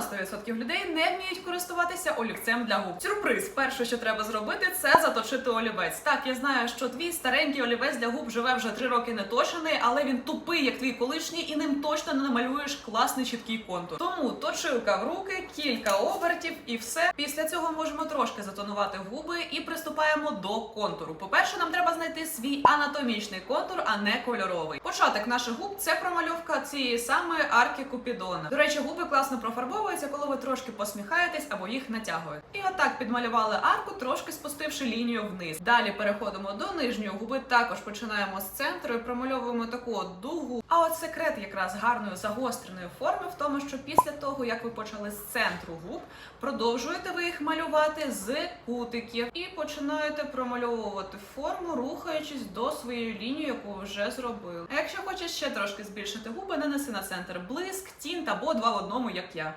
90% людей не вміють користуватися олівцем для губ. Сюрприз, перше, що треба зробити, це заточити олівець. Так, я знаю, що твій старенький олівець для губ живе вже 3 роки не точений, але він тупий, як твій колишній, і ним точно не намалюєш класний чіткий контур. Тому точилка в руки, кілька обертів і все. Після цього можемо трошки затонувати губи і приступаємо до контуру. По-перше, нам треба знайти свій анатомічний контур, а не кольоровий. Початок наших губ це промальовка цієї самої арки Купідона. До речі, губи класно профарбовуються, коли ви трошки посміхаєтесь або їх натягуєте. І отак підмалювали арку, трошки спустивши лінію вниз. Далі переходимо до нижньої губи. Також починаємо з центру і промальовуємо таку от дугу. А от секрет якраз гарної загостреної форми в тому, що після того, як ви почали з центру губ, продовжуєте ви їх малювати з кутиків і починаєте промальовувати форму, рухаючись до своєї лінії, яку ви вже зробили. А якщо хочеш ще трошки збільшити губи, нанеси на центр блиск, тінт або два в одному, як я.